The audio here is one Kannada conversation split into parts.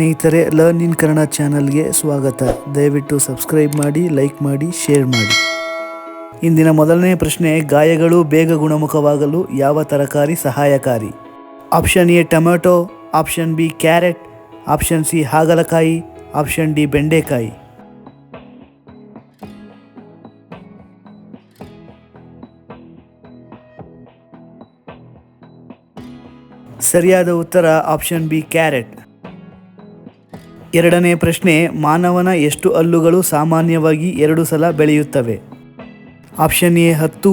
ಸ್ನೇಹಿತರೆ ಲರ್ನ್ ಇನ್ ಕನ್ನಡ ಚಾನಲ್ಗೆ ಸ್ವಾಗತ. ದಯವಿಟ್ಟು ಸಬ್ಸ್ಕ್ರೈಬ್ ಮಾಡಿ ಲೈಕ್ ಮಾಡಿ ಶೇರ್ ಮಾಡಿ. ಇಂದಿನ ಮೊದಲನೇ ಪ್ರಶ್ನೆ, ಗಾಯಗಳು ಬೇಗ ಗುಣಮುಖವಾಗಲು ಯಾವ ತರಕಾರಿ ಸಹಾಯಕಾರಿ? Option A tomato option B carrot option C ಹಾಗಲಕಾಯಿ. ಆಪ್ಷನ್ ಡಿ ಬೆಂಡೆಕಾಯಿ. ಸರಿಯಾದ ಉತ್ತರ ಆಪ್ಷನ್ ಬಿ ಕ್ಯಾರೆಟ್ ಎರಡನೇ ಪ್ರಶ್ನೆ, ಮಾನವನ ಎಷ್ಟು ಹಲ್ಲುಗಳು ಸಾಮಾನ್ಯವಾಗಿ ಎರಡು ಸಲ ಬೆಳೆಯುತ್ತವೆ? ಆಪ್ಷನ್ ಎ ಹತ್ತು,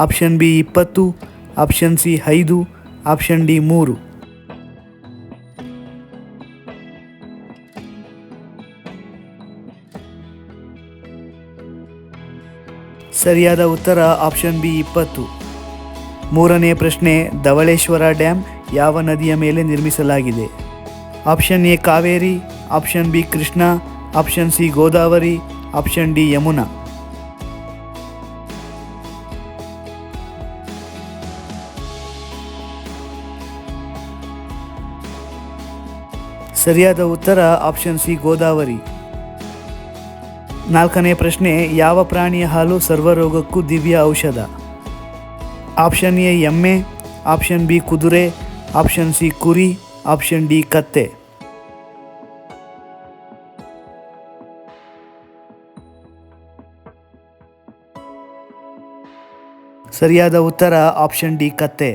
ಆಪ್ಷನ್ ಬಿ ಇಪ್ಪತ್ತು, ಆಪ್ಷನ್ ಸಿ ಐದು, ಆಪ್ಷನ್ ಡಿ ಮೂರು. ಸರಿಯಾದ ಉತ್ತರ ಆಪ್ಷನ್ ಬಿ ಇಪ್ಪತ್ತು. ಮೂರನೇ ಪ್ರಶ್ನೆ, ಧವಳೇಶ್ವರ ಡ್ಯಾಮ್ ಯಾವ ನದಿಯ ಮೇಲೆ ನಿರ್ಮಿಸಲಾಗಿದೆ? Option A Kaveri option B Krishna option C Godavari option D Yamuna ಸರಿಯಾದ ಉತ್ತರ ಆಪ್ಷನ್ ಸಿ ಗೋದಾವರಿ ನಾಲ್ಕನೇ ಪ್ರಶ್ನೆ, ಯಾವ ಪ್ರಾಣಿಯ ಹಾಲು ಸರ್ವರೋಗಕ್ಕೂ ದಿವ್ಯ ಔಷಧ? ಆಪ್ಷನ್ ಎ ಎಮ್ಮೆ ಆಪ್ಷನ್ ಬಿ ಕುದುರೆ ಆಪ್ಷನ್ ಸಿ ಕುರಿ ಆಪ್ಷನ್ ಡಿ ಕತ್ತೆ. ಸರಿಯಾದ ಉತ್ತರ ಆಪ್ಷನ್ ಡಿ ಕತ್ತೆ.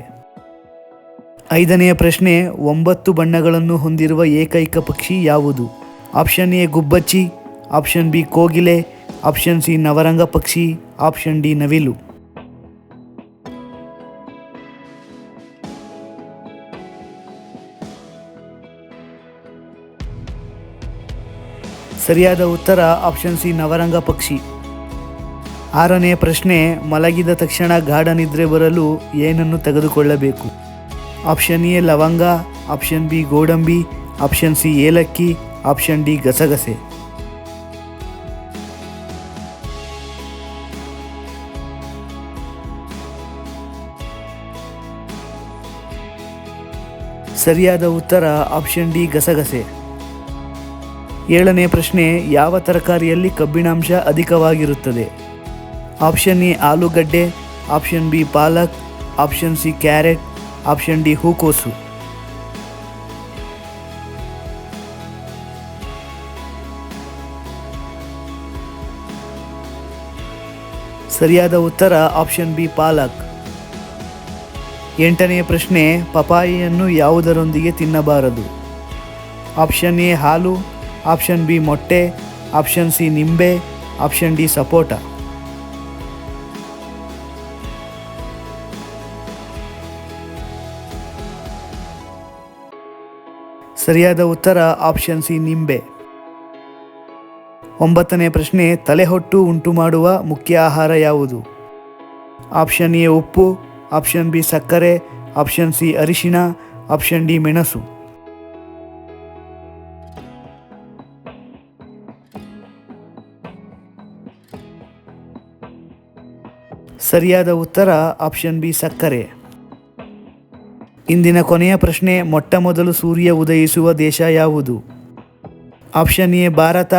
ಐದನೆಯ ಪ್ರಶ್ನೆ, ಒಂಬತ್ತು ಬಣ್ಣಗಳನ್ನು ಹೊಂದಿರುವ ಏಕೈಕ ಪಕ್ಷಿ ಯಾವುದು? ಆಪ್ಷನ್ ಎ, ಗುಬ್ಬಚ್ಚಿ, ಆಪ್ಷನ್ ಬಿ, ಕೋಗಿಲೆ, ಆಪ್ಷನ್ ಸಿ, ನವರಂಗ ಪಕ್ಷಿ, ಆಪ್ಷನ್ ಡಿ, ನವಿಲು. ಸರಿಯಾದ ಉತ್ತರ ಆಪ್ಷನ್ ಸಿ, ನವರಂಗ ಪಕ್ಷಿ. ಆರನೇ ಪ್ರಶ್ನೆ, ಮಲಗಿದ ತಕ್ಷಣ ಗಾಢ ನಿದ್ರೆ ಬರಲು ಏನನ್ನು ತೆಗೆದುಕೊಳ್ಳಬೇಕು? ಆಪ್ಷನ್ ಎ, ಲವಂಗ, ಆಪ್ಷನ್ ಬಿ, ಗೋಡಂಬಿ, ಆಪ್ಷನ್ ಸಿ, ಏಲಕ್ಕಿ, ಆಪ್ಷನ್ ಡಿ, ಗಸಗಸೆ. ಸರಿಯಾದ ಉತ್ತರ, ಆಪ್ಷನ್ ಡಿ, ಗಸಗಸೆ. ಏಳನೇ ಪ್ರಶ್ನೆ, ಯಾವ ತರಕಾರಿಯಲ್ಲಿ ಕಬ್ಬಿಣಾಂಶ ಅಧಿಕವಾಗಿರುತ್ತದೆ? ಆಪ್ಷನ್ ಎ ಆಲೂಗಡ್ಡೆ ಆಪ್ಷನ್ ಬಿ ಪಾಲಕ್ option C carrot option D ಹೂಕೋಸು ಸರಿಯಾದ ಉತ್ತರ ಆಪ್ಷನ್ ಬಿ ಪಾಲಕ್. ಎಂಟನೆಯ ಪ್ರಶ್ನೆ, ಪಪಾಯಿಯನ್ನು ಯಾವುದರೊಂದಿಗೆ ತಿನ್ನಬಾರದು? ಆಪ್ಷನ್ ಎ ಹಾಲು. ಆಪ್ಷನ್ ಬಿ ಮೊಟ್ಟೆ. ಆಪ್ಷನ್ ಸಿ ನಿಂಬೆ. ಆಪ್ಷನ್ ಡಿ ಸಪೋಟ. ಸರಿಯಾದ ಉತ್ತರ ಆಪ್ಷನ್ ಸಿ ನಿಂಬೆ. ಒಂಬತ್ತನೇ ಪ್ರಶ್ನೆ, ತಲೆಹೊಟ್ಟು ಉಂಟು ಮಾಡುವ ಮುಖ್ಯ ಆಹಾರ ಯಾವುದು? ಆಪ್ಷನ್ ಎ ಉಪ್ಪು ಆಪ್ಷನ್ ಬಿ ಸಕ್ಕರೆ ಆಪ್ಷನ್ ಸಿ ಅರಿಶಿಣ ಆಪ್ಷನ್ ಡಿ ಮೆಣಸು. ಸರಿಯಾದ ಉತ್ತರ ಆಪ್ಷನ್ ಬಿ ಸಕ್ಕರೆ. ಇಂದಿನ ಕೊನೆಯ ಪ್ರಶ್ನೆ, ಮೊಟ್ಟ ಮೊದಲು ಸೂರ್ಯ ಉದಯಿಸುವ ದೇಶ ಯಾವುದು? Option A, Bharat,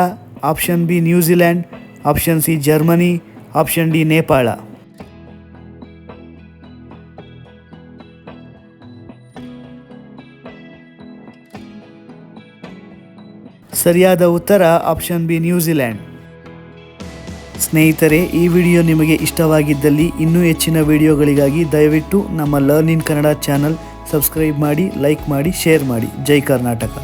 option B, New Zealand, option C, Germany, option D, Nepal. ಸರಿಯಾದ ಉತ್ತರ, ಆಪ್ಷನ್ ಬಿ, ನ್ಯೂಜಿಲ್ಯಾಂಡ್. ಸ್ನೇಹಿತರೆ, ಈ ವಿಡಿಯೋ ನಿಮಗೆ ಇಷ್ಟವಾಗಿದ್ದಲ್ಲಿ ಇನ್ನೂ ಹೆಚ್ಚಿನ ವಿಡಿಯೋಗಳಿಗಾಗಿ ದಯವಿಟ್ಟು ನಮ್ಮ ಲರ್ನ್ ಕನ್ನಡ ಚಾನಲ್ ಸಬ್ಸ್ಕ್ರೈಬ್ ಮಾಡಿ ಲೈಕ್ ಮಾಡಿ ಶೇರ್ ಮಾಡಿ. ಜೈ ಕರ್ನಾಟಕ.